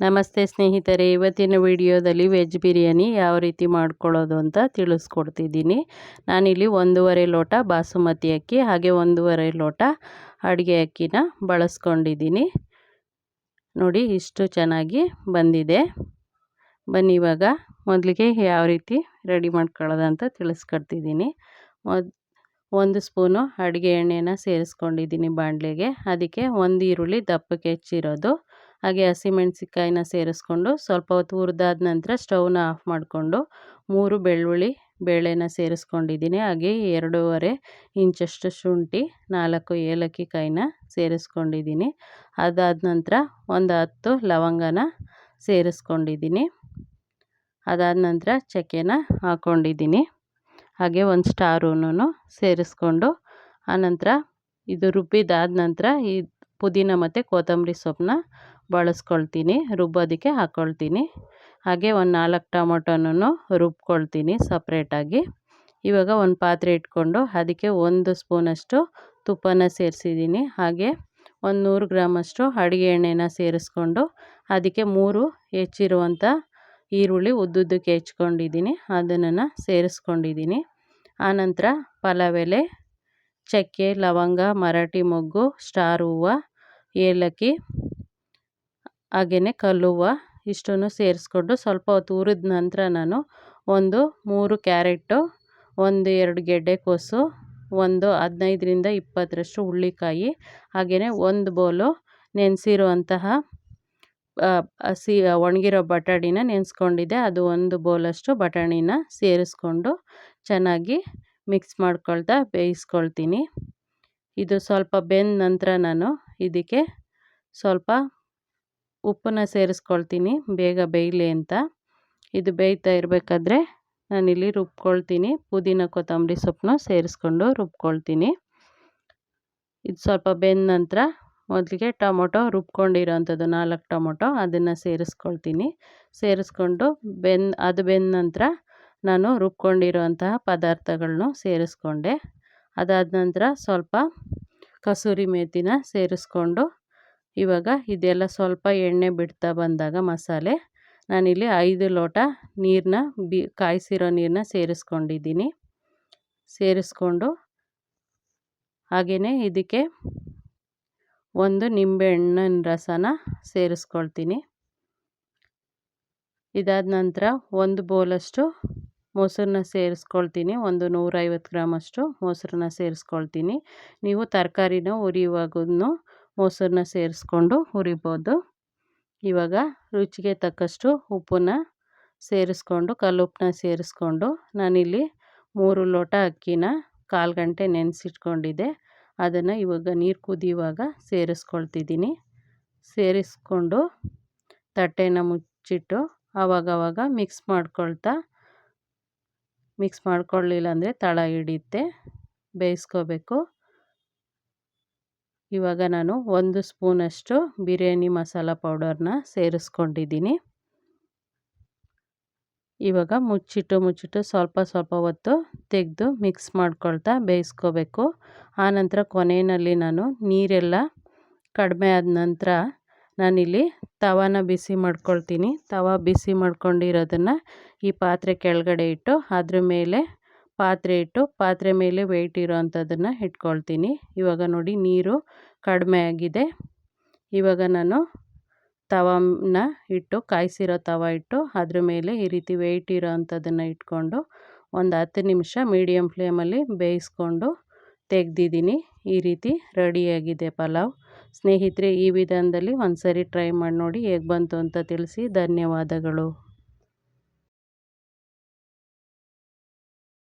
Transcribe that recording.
ನಮಸ್ತೆ ಸ್ನೇಹಿತರೆ, ಇವತ್ತಿನ ವಿಡಿಯೋದಲ್ಲಿ ವೆಜ್ ಬಿರಿಯಾನಿ ಯಾವ ರೀತಿ ಮಾಡ್ಕೊಳ್ಳೋದು ಅಂತ ತಿಳಿಸ್ಕೊಡ್ತಿದ್ದೀನಿ. ನಾನಿಲ್ಲಿ ಒಂದೂವರೆ ಲೋಟ ಬಾಸುಮತಿ ಅಕ್ಕಿ, ಹಾಗೆ ಒಂದೂವರೆ ಲೋಟ ಅಡುಗೆ ಅಕ್ಕಿನ ಬಳಸ್ಕೊಂಡಿದ್ದೀನಿ. ನೋಡಿ, ಇಷ್ಟು ಚೆನ್ನಾಗಿ ಬಂದಿದೆ. ಬನ್ನಿ, ಇವಾಗ ಮೊದಲಿಗೆ ಯಾವ ರೀತಿ ರೆಡಿ ಮಾಡ್ಕೊಳ್ಳೋದು ಅಂತ ತಿಳಿಸ್ಕೊಡ್ತಿದ್ದೀನಿ. ಮೊದ್, ಒಂದು ಸ್ಪೂನು ಅಡುಗೆ ಎಣ್ಣೆನ ಸೇರಿಸ್ಕೊಂಡಿದ್ದೀನಿ ಬಾಣಲೆಗೆ. ಅದಕ್ಕೆ ಒಂದು ಈರುಳ್ಳಿ ದಪ್ಪಕ್ಕೆ ಹೆಚ್ಚಿರೋದು. ಹಾಗೆ ಹಸಿಮೆಣ್ಸಿಕಾಯಿನ ಸೇರಿಸ್ಕೊಂಡು ಸ್ವಲ್ಪ ಹೊತ್ತು ಹುರಿದಾದ ನಂತರ ಸ್ಟವ್ನ ಆಫ್ ಮಾಡಿಕೊಂಡು ಮೂರು ಬೆಳ್ಳುಳ್ಳಿ ಬೇಳೆನ ಸೇರಿಸ್ಕೊಂಡಿದ್ದೀನಿ. ಹಾಗೆ ಎರಡೂವರೆ ಇಂಚಷ್ಟು ಶುಂಠಿ, ನಾಲ್ಕು ಏಲಕ್ಕಿ ಕಾಯಿನ ಸೇರಿಸ್ಕೊಂಡಿದ್ದೀನಿ. ಅದಾದ ನಂತರ ಒಂದು ಹತ್ತು ಲವಂಗನ ಸೇರಿಸ್ಕೊಂಡಿದ್ದೀನಿ. ಅದಾದ ನಂತರ ಚಕ್ಕೆನ ಹಾಕ್ಕೊಂಡಿದ್ದೀನಿ ಹಾಗೆ ಒಂದು ಸ್ಟಾರೂನು ಸೇರಿಸ್ಕೊಂಡು ಆನಂತರ ಇದು ರುಬ್ಬಿದಾದ ನಂತರ ಈ ಪುದೀನ ಮತ್ತು ಕೊತ್ತಂಬರಿ ಸೊಪ್ಪನ್ನ ಬಳಸ್ಕೊಳ್ತೀನಿ, ರುಬ್ಬೋದಕ್ಕೆ ಹಾಕ್ಕೊಳ್ತೀನಿ ಹಾಗೆ ಒಂದು ನಾಲ್ಕು ಟೊಮೊಟೊನೂ ರುಬ್ಕೊಳ್ತೀನಿ ಸಪ್ರೇಟಾಗಿ. ಇವಾಗ ಒಂದು ಪಾತ್ರೆ ಇಟ್ಕೊಂಡು ಅದಕ್ಕೆ ಒಂದು ಸ್ಪೂನಷ್ಟು ತುಪ್ಪನ ಸೇರಿಸಿದ್ದೀನಿ. ಹಾಗೆ ಒಂದು ನೂರು ಗ್ರಾಮಷ್ಟು ಅಡುಗೆ ಎಣ್ಣೆನ ಸೇರಿಸ್ಕೊಂಡು ಅದಕ್ಕೆ ಮೂರು ಹೆಚ್ಚಿರುವಂಥ ಈರುಳ್ಳಿ ಉದ್ದುದ್ದಕ್ಕೆ ಹೆಚ್ಕೊಂಡಿದ್ದೀನಿ. ಅದನ್ನು ಸೇರಿಸ್ಕೊಂಡಿದ್ದೀನಿ. ಆನಂತರ ಪಲಾವ್ ಎಲೆ ಚಕ್ಕೆ, ಲವಂಗ, ಮರಾಠಿ ಮೊಗ್ಗು, ಸ್ಟಾರ್ ಹೂವು, ಏಲಕ್ಕಿ ಹಾಗೆಯೇ ಕಲ್ಲುವ ಇಷ್ಟನ್ನು ಸೇರಿಸ್ಕೊಂಡು ಸ್ವಲ್ಪ ಹೊತ್ತು ಹುರಿದ ನಂತರ ನಾನು ಒಂದು ಮೂರು ಕ್ಯಾರೆಟು, ಒಂದು ಎರಡು ಗೆಡ್ಡೆಕೋಸು ಒಂದು ಹದಿನೈದರಿಂದ ಇಪ್ಪತ್ತರಷ್ಟು ಹುಳ್ಳಿಕಾಯಿ ಹಾಗೆಯೇ ಒಂದು ಬೌಲು ನೆನೆಸಿರುವಂತಹ ಹಸಿ ಒಣಗಿರೋ ಬಟಾಣಿನ ನೆನೆಸ್ಕೊಂಡಿದ್ದೆ. ಅದು ಒಂದು ಬೌಲಷ್ಟು ಬಟಾಣಿನ ಸೇರಿಸ್ಕೊಂಡು ಚೆನ್ನಾಗಿ ಮಿಕ್ಸ್ ಮಾಡ್ಕೊಳ್ತಾ ಬೇಯಿಸ್ಕೊಳ್ತೀನಿ. ಇದು ಸ್ವಲ್ಪ ಬೆಂದ ನಂತರ ನಾನು ಇದಕ್ಕೆ ಸ್ವಲ್ಪ ಉಪ್ಪನ್ನ ಸೇರಿಸ್ಕೊಳ್ತೀನಿ, ಬೇಗ ಬೇಯಲಿ ಅಂತ. ಇದು ಬೇಯ್ತಾ ಇರಬೇಕಾದ್ರೆ ನಾನಿಲ್ಲಿ ರುಬ್ಕೊಳ್ತೀನಿ. ಪುದೀನ ಕೊತ್ತಂಬರಿ ಸೊಪ್ಪನ್ನು ಸೇರಿಸ್ಕೊಂಡು ರುಬ್ಕೊಳ್ತೀನಿ. ಇದು ಸ್ವಲ್ಪ ಬೆಂದ ನಂತರ ಮೊದಲಿಗೆ ಟೊಮೊಟೊ ರುಬ್ಕೊಂಡಿರೋ ಅಂಥದ್ದು ನಾಲ್ಕು ಟೊಮೊಟೊ ಅದನ್ನು ಸೇರಿಸ್ಕೊಳ್ತೀನಿ. ಸೇರಿಸ್ಕೊಂಡು ಬೆನ್ ಅದು ಬೆಂದ ನಂತರ ನಾನು ರುಬ್ಕೊಂಡಿರೋಂತಹ ಪದಾರ್ಥಗಳನ್ನು ಸೇರಿಸ್ಕೊಂಡೆ. ಅದಾದ ನಂತರ ಸ್ವಲ್ಪ ಕಸೂರಿ ಮೇಥಿನ ಸೇರಿಸ್ಕೊಂಡು ಇವಾಗ ಇದೆಲ್ಲ ಸ್ವಲ್ಪ ಎಣ್ಣೆ ಬಿಡ್ತಾ ಬಂದಾಗ ಮಸಾಲೆ, ನಾನಿಲ್ಲಿ ಐದು ಲೋಟ ನೀರನ್ನ ಬಿ, ಕಾಯಿಸಿರೋ ನೀರನ್ನ ಸೇರಿಸ್ಕೊಂಡಿದ್ದೀನಿ. ಸೇರಿಸ್ಕೊಂಡು ಹಾಗೆಯೇ ಇದಕ್ಕೆ ಒಂದು ನಿಂಬೆಹಣ್ಣಿನ ರಸನ ಸೇರಿಸ್ಕೊಳ್ತೀನಿ. ಇದಾದ ನಂತರ ಒಂದು ಬೌಲಷ್ಟು ಮೊಸರನ್ನ ಸೇರಿಸ್ಕೊಳ್ತೀನಿ, ಒಂದು ನೂರೈವತ್ತು ಗ್ರಾಮಷ್ಟು ಮೊಸರನ್ನ ಸೇರಿಸ್ಕೊಳ್ತೀನಿ. ನೀವು ತರಕಾರಿನ ಹುರಿಯುವಾಗೂ ಮೊಸರನ್ನ ಸೇರಿಸ್ಕೊಂಡು ಹುರಿಬೋದು. ಇವಾಗ ರುಚಿಗೆ ತಕ್ಕಷ್ಟು ಉಪ್ಪನ್ನ ಸೇರಿಸ್ಕೊಂಡು ಕಲ್ಲುಪ್ಪನ್ನ ಸೇರಿಸ್ಕೊಂಡು ನಾನಿಲ್ಲಿ ಮೂರು ಲೋಟ ಅಕ್ಕಿನ ಕಾಲು ಗಂಟೆ ನೆನೆಸಿಟ್ಕೊಂಡಿದ್ದೆ. ಅದನ್ನು ಇವಾಗ ನೀರು ಕುದಿಯುವಾಗ ಸೇರಿಸ್ಕೊಳ್ತಿದ್ದೀನಿ. ಸೇರಿಸ್ಕೊಂಡು ತಟ್ಟೆನ ಮುಚ್ಚಿಟ್ಟು ಆವಾಗವಾಗ ಮಿಕ್ಸ್ ಮಾಡ್ಕೊಳ್ತಾ ಮಿಕ್ಸ್ ಮಾಡ್ಕೊಳ್ಳಿಲ್ಲ ಅಂದರೆ ತಳ ಹಿಡಿಯುತ್ತೆ. ಬೇಯಿಸ್ಕೋಬೇಕು. ಇವಾಗ ನಾನು ಒಂದು ಸ್ಪೂನಷ್ಟು ಬಿರಿಯಾನಿ ಮಸಾಲ ಪೌಡರ್ನ ಸೇರಿಸ್ಕೊಂಡಿದ್ದೀನಿ. ಇವಾಗ ಮುಚ್ಚಿಟ್ಟು ಮುಚ್ಚಿಟ್ಟು ಸ್ವಲ್ಪ ಸ್ವಲ್ಪ ಹೊತ್ತು ತೆಗೆದು ಮಿಕ್ಸ್ ಮಾಡ್ಕೊಳ್ತಾ ಬೇಯಿಸ್ಕೋಬೇಕು. ಆನಂತರ ಕೊನೆಯಲ್ಲಿ ನಾನು ನೀರೆಲ್ಲ ಕಡಿಮೆ ಆದ ನಂತರ ನಾನಿಲ್ಲಿ ತವಾನ ಬಿಸಿ ಮಾಡ್ಕೊಳ್ತೀನಿ. ತವ ಬಿಸಿ ಮಾಡ್ಕೊಂಡಿರೋದನ್ನು ಈ ಪಾತ್ರೆ ಕೆಳಗಡೆ ಇಟ್ಟು ಅದ್ರ ಮೇಲೆ ಪಾತ್ರೆ ಇಟ್ಟು ಪಾತ್ರೆ ಮೇಲೆ ವೆಯ್ಟ್ ಇರೋ ಅಂಥದ್ದನ್ನು ಇಟ್ಕೊಳ್ತೀನಿ. ಇವಾಗ ನೋಡಿ ನೀರು ಕಡಿಮೆ ಆಗಿದೆ. ಇವಾಗ ನಾನು ತವನ ಇಟ್ಟು ಕಾಯಿಸಿರೋ ತವ ಇಟ್ಟು ಅದ್ರ ಮೇಲೆ ಈ ರೀತಿ ವೆಯ್ಟ್ ಇರೋ ಅಂಥದ್ದನ್ನು ಇಟ್ಕೊಂಡು ಒಂದು ಹತ್ತು ನಿಮಿಷ ಮೀಡಿಯಮ್ ಫ್ಲೇಮಲ್ಲಿ ಬೇಯಿಸ್ಕೊಂಡು ತೆಗ್ದಿದ್ದೀನಿ. ಈ ರೀತಿ ರೆಡಿಯಾಗಿದೆ ಪಲಾವ್. ಸ್ನೇಹಿತರೆ, ಈ ವಿಧಾನದಲ್ಲಿ ಒಂದು ಸರಿ ಟ್ರೈ ಮಾಡಿ ನೋಡಿ ಹೇಗೆ ಬಂತು ಅಂತ ತಿಳಿಸಿ. ಧನ್ಯವಾದಗಳು.